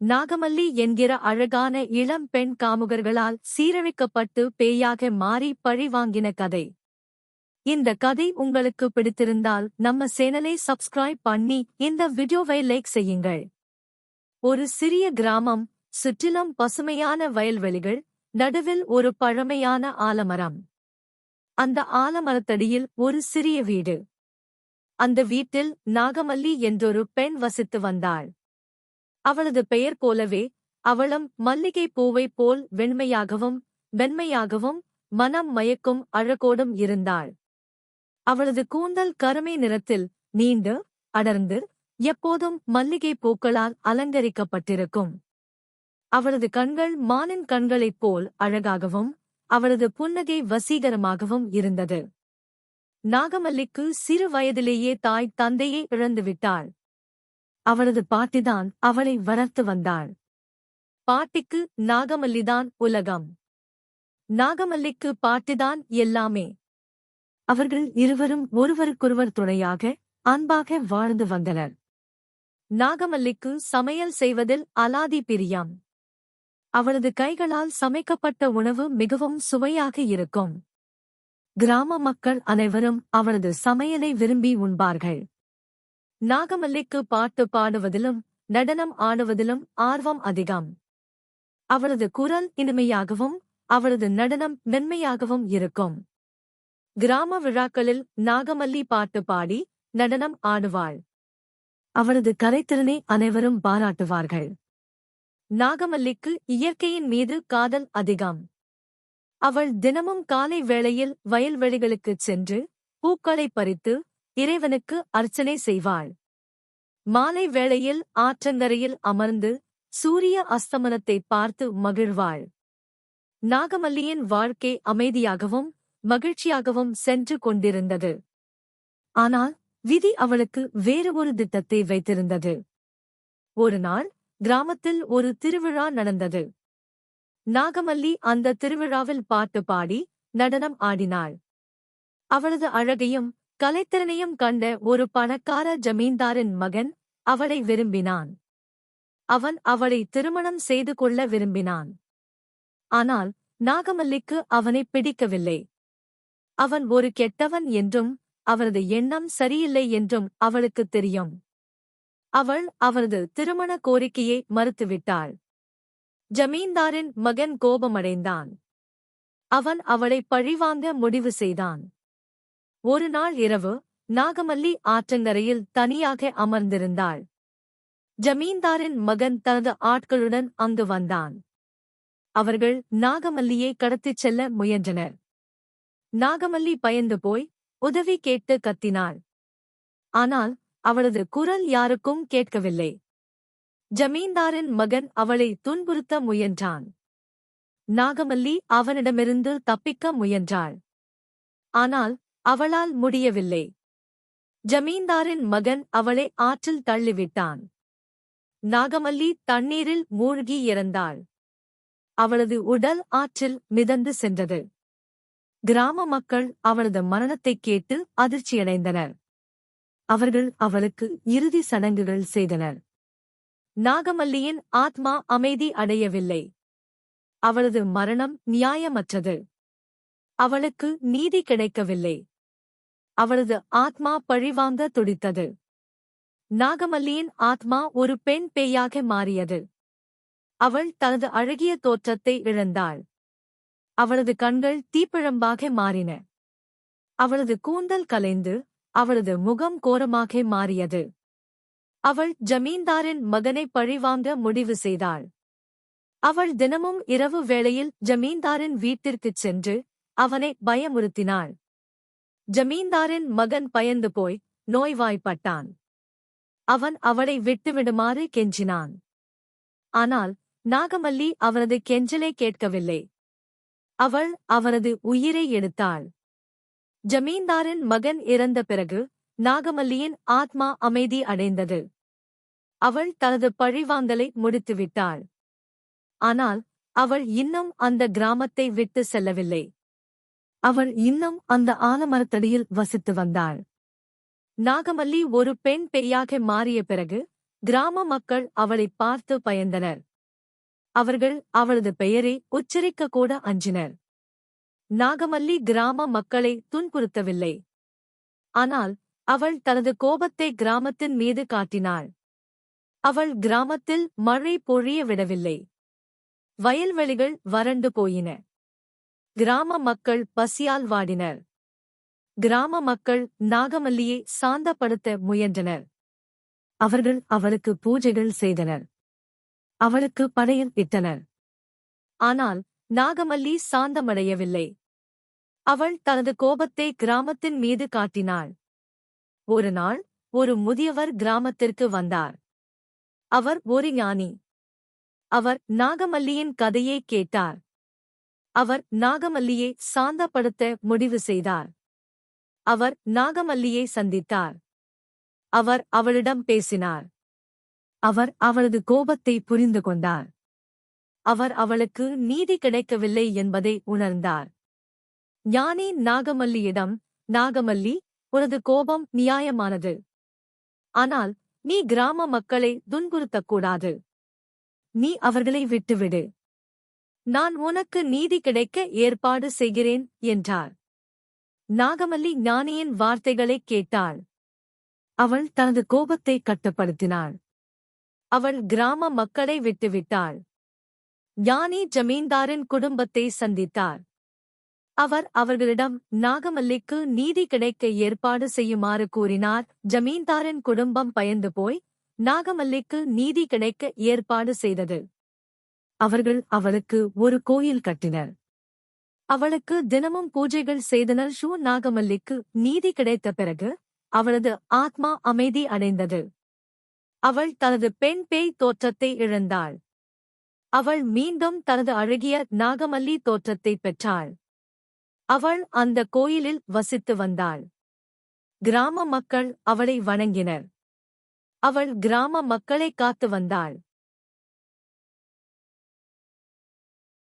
நாகமல்லி என்கிற அழகான இளம் பெண் காமுகர்களால் சீரழிக்கப்பட்டு பேயாக மாறி பழி வாங்கின கதை. இந்த கதை உங்களுக்கு பிடித்திருந்தால் நம்ம சேனலை சப்ஸ்கிரைப் பண்ணி இந்த வீடியோவை லைக் செய்யுங்கள். ஒரு சிறிய கிராமம் சுற்றிலும் பசுமையான வயல்வெளிகள் நடுவில் ஒரு பழமையான ஆலமரம். அந்த ஆலமரத்தடியில் ஒரு சிறிய வீடு. அந்த வீட்டில் நாகமல்லி என்றொரு பெண் வசித்து வந்தாள். அவளது பெயர் போலவே அவளும் மல்லிகை பூவைப் போல் வெண்மையாகவும் வெண்மையாகவும் மனம் மயக்கும் அழகோடும் இருந்தாள். அவளது கூந்தல் கருமை நிறத்தில் நீண்டு அடர்ந்து எப்போதும் மல்லிகை பூக்களால் அலங்கரிக்கப்பட்டிருக்கும். அவளது கண்கள் மானின் கண்களைப் போல் அழகாகவும் அவளது புன்னகை வசீகரமாகவும் இருந்தது. நாகமல்லிக்கு சிறு வயதிலேயே தாய் தந்தையை இழந்துவிட்டாள். அவளது பாட்டிதான் அவளை வளர்த்து வந்தாள். பாட்டிக்கு நாகமல்லிதான் உலகம். நாகமல்லிக்கு பாட்டிதான் எல்லாமே. அவர்கள் இருவரும் ஒருவருக்கொருவர் துணையாக அன்பாக வாழ்ந்து வந்தனர். நாகமல்லிக்கு சமையல் செய்வதில் அலாதி பிரியம். அவளது கைகளால் சமைக்கப்பட்ட உணவு மிகவும் சுவையாக இருக்கும். கிராம மக்கள் அனைவரும் அவளது சமையலை விரும்பி உண்பார்கள். நாகமல்லிக்கு பாட்டு பாடுவதிலும் நடனம் ஆடுவதிலும் ஆர்வம் அதிகம். அவளது குரல் இனிமையாகவும் அவளது நடனம் மென்மையாகவும் இருக்கும். கிராம விழாக்களில் நாகமல்லி பாட்டு பாடி நடனம் ஆடுவாள். அவளது கலைத்திறனை அனைவரும் பாராட்டுவார்கள். நாகமல்லிக்கு இயற்கையின் மீது காதல் அதிகம். அவள் தினமும் காலை வேளையில் வயல்வெளிகளுக்குச் சென்று பூக்களை பறித்து இறைவனுக்கு அர்ச்சனை செய்வாள். மாலை வேளையில் ஆற்றங்கரையில் அமர்ந்து சூரிய அஸ்தமனத்தை பார்த்து மகிழ்வாள். நாகமல்லியின் வாழ்க்கை அமைதியாகவும் மகிழ்ச்சியாகவும் சென்று கொண்டிருந்தது. ஆனால் விதி அவளுக்கு வேறு ஒரு திட்டத்தை வைத்திருந்தது. ஒரு நாள் கிராமத்தில் ஒரு திருவிழா நடந்தது. நாகமல்லி அந்த திருவிழாவில் பாட்டு பாடி நடனம் ஆடினாள். அவளது அழகையும் கலைத்திறனையும் கண்ட ஒரு பணக்கார ஜமீன்தாரின் மகன் அவளை விரும்பினான். அவன் அவளை திருமணம் செய்து கொள்ள விரும்பினான். ஆனால் நாகமல்லிக்கு அவனை பிடிக்கவில்லை. அவன் ஒரு கெட்டவன் என்றும் அவரது எண்ணம் சரியில்லை என்றும் அவளுக்குத் தெரியும். அவள் அவரது திருமண கோரிக்கையை மறுத்துவிட்டாள். ஜமீன்தாரின் மகன் கோபமடைந்தான். அவன் அவளை பழிவாங்க முடிவு செய்தான். ஒரு நாள் இரவு நாகமல்லி ஆற்றங்கரையில் தனியாக அமர்ந்திருந்தாள். ஜமீன்தாரின் மகன் தனது ஆட்களுடன் அங்கு வந்தான். அவர்கள் நாகமல்லியை கடத்திச் செல்ல முயன்றனர். நாகமல்லி பயந்து போய் உதவி கேட்டு கத்தினாள். ஆனால் அவளது குரல் யாருக்கும் கேட்கவில்லை. ஜமீன்தாரின் மகன் அவளை துன்புறுத்த முயன்றான். நாகமல்லி அவனிடமிருந்து தப்பிக்க முயன்றாள். ஆனால் அவளால் முடியவில்லை. ஜமீன்தாரின் மகன் அவளை ஆற்றில் தள்ளிவிட்டான். நாகமல்லி தண்ணீரில் மூழ்கி இறந்தாள். அவளது உடல் ஆற்றில் மிதந்து சென்றது. கிராம மக்கள் அவளது மரணத்தைக் கேட்டு அதிர்ச்சியடைந்தனர். அவர்கள் அவளுக்கு இறுதி சடங்குகள் செய்தனர். நாகமல்லியின் ஆத்மா அமைதி அடையவில்லை. அவளது மரணம் நியாயமற்றது. அவளுக்கு நீதி கிடைக்கவில்லை. அவளது ஆத்மா பழிவாங்க துடித்தது. நாகமல்லியின் ஆத்மா ஒரு பெண் பேயாக மாறியது. அவள் தனது அழகிய தோற்றத்தை இழந்தாள். அவளது கண்கள் தீப்பிழம்பாக மாறின. அவளது கூந்தல் கலைந்து அவளது முகம் கோரமாக மாறியது. அவள் ஜமீன்தாரின் மகனை பழிவாங்க முடிவு செய்தாள். அவள் தினமும் இரவு வேளையில் ஜமீன்தாரின் வீட்டிற்குச் சென்று அவனை பயமுறுத்தினாள். ஜமீன்தாரின் மகன் பயந்து போய் நோய்வாய்ப்பட்டான். அவன் அவளை விட்டுவிடுமாறு கெஞ்சினான். ஆனால் நாகமல்லி அவரது கெஞ்சலை கேட்கவில்லை. அவள் அவரது உயிரை எடுத்தாள். ஜமீன்தாரின் மகன் இறந்த பிறகு நாகமல்லியின் ஆத்மா அமைதி அடைந்தது. அவள் தனது பழிவாங்கலை முடித்துவிட்டாள். ஆனால் அவள் இன்னும் அந்த கிராமத்தை விட்டு செல்லவில்லை. அவள் இன்னும் அந்த ஆலமரத்தடியில் வசித்து வந்தாள். நாகமல்லி ஒரு பெண் பேயாக மாறிய பிறகு கிராம மக்கள் அவளைப் பார்த்து பயந்தனர். அவர்கள் அவளது பெயரை உச்சரிக்க கூட அஞ்சினர். நாகமல்லி கிராம மக்களை துன்புறுத்தவில்லை. ஆனால் அவள் தனது கோபத்தை கிராமத்தின் மீது காட்டினாள். அவள் கிராமத்தில் மழை பொழிய விடவில்லை. வயல்வெளிகள் வறண்டு போயின. கிராம மக்கள் பசியால் வாடினர். கிராம மக்கள் நாகமல்லியை சாந்தப்படுத்த முயன்றனர். அவர்கள் அவளுக்கு பூஜைகள் செய்தனர். அவளுக்கு படையல் இட்டனர். ஆனால் நாகமல்லி சாந்தமடையவில்லை. அவள் தனது கோபத்தை கிராமத்தின் மீது காட்டினாள். ஒரு நாள் ஒரு முதியவர் கிராமத்திற்கு வந்தார். அவர் ஒரு ஞானி. அவர் நாகமல்லியின் கதையை கேட்டார். அவர் நாகமல்லியை சாந்தப்படுத்த முடிவு செய்தார். அவர் நாகமல்லியை சந்தித்தார். அவர் அவளிடம் பேசினார். அவர் அவளது கோபத்தை புரிந்து கொண்டார். அவர் அவளுக்கு நீதி கிடைக்கவில்லை என்பதை உணர்ந்தார். ஞானி நாகமல்லியிடம் நாகமல்லி உனது கோபம் நியாயமானது. ஆனால் நீ கிராம மக்களை துன்புறுத்தக்கூடாது. நீ அவர்களை விட்டுவிடு. நான் உனக்கு நீதி கிடைக்க ஏற்பாடு செய்கிறேன் என்றார் நாகமல்லி ஞானியின் வார்த்தைகளைக் கேட்டாள். அவள் தனது கோபத்தை கட்டுப்படுத்தினாள். அவள் கிராம மக்களை விட்டுவிட்டாள். ஞானி ஜமீன்தாரின் குடும்பத்தை சந்தித்தார். அவர் அவர்களிடம் நாகமல்லிக்கு நீதி கிடைக்க ஏற்பாடு செய்யுமாறு கூறினார். ஜமீன்தாரின் குடும்பம் பயந்து போய் நாகமல்லிக்கு நீதி கிடைக்க ஏற்பாடு செய்தது. அவர்கள் அவளுக்கு ஒரு கோயில் கட்டினர். அவளுக்கு தினமும் பூஜைகள் செய்தனர். ஷூ நாகமல்லிக்கு நீதி கிடைத்த பிறகு அவளது ஆத்மா அமைதி அடைந்தது. அவள் தனது பெண் பேய் தோற்றத்தை இழந்தாள். அவள் மீண்டும் தனது அழகிய நாகமல்லி தோற்றத்தை பெற்றாள். அவள் அந்த கோயிலில் வசித்து வந்தாள். கிராம மக்கள் அவளை வணங்கினர். அவள் கிராம மக்களை காத்து வந்தாள்.